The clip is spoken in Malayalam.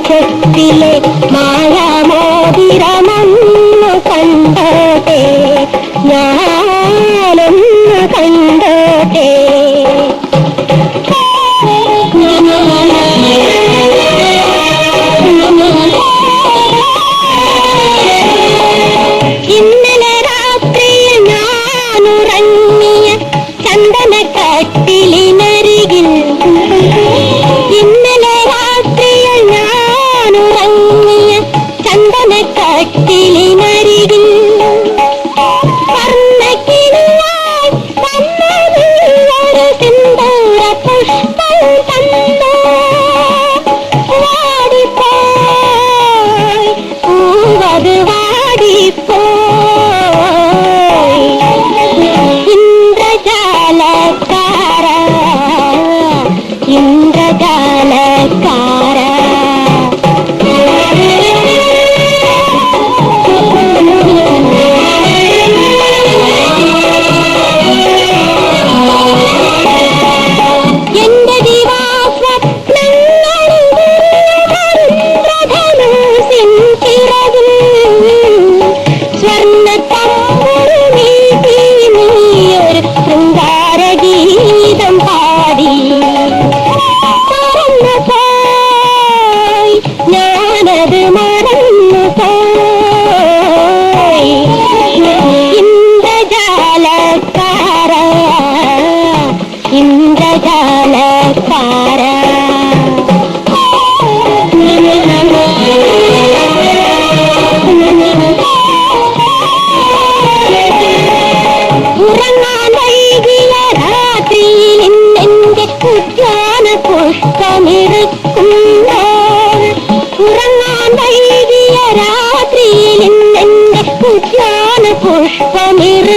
മന്ത്രക്ഷത്തിലെ മായാമോതിരമൊന്നു കണ്ടോട്ടെ ഞാനൊന്നു കണ്ടോട്ടെ. ഇന്നലെ രാത്രിയിൽ ഞാനുറങ്ങിയ ചന്ദനക്കട്ടിലിനരികിൽ ചന്ദനക്കട്ടിലിനരികിൽ ഇന്ദ്രജാലക്കാര ഉറങ്ങാൻ വൈകിയ രാത്രിയിൽ ഇന്നെന്റെ ഉദ്യാന പുഷ്പമിറുക്കുമ്പോൾ ഉറങ്ങാൻ വൈകിയ രാത്രിയിൽ ഇന്നെന്റെ ഉദ്യാന പുഷ്പമിറുക്കുമ്പോൾ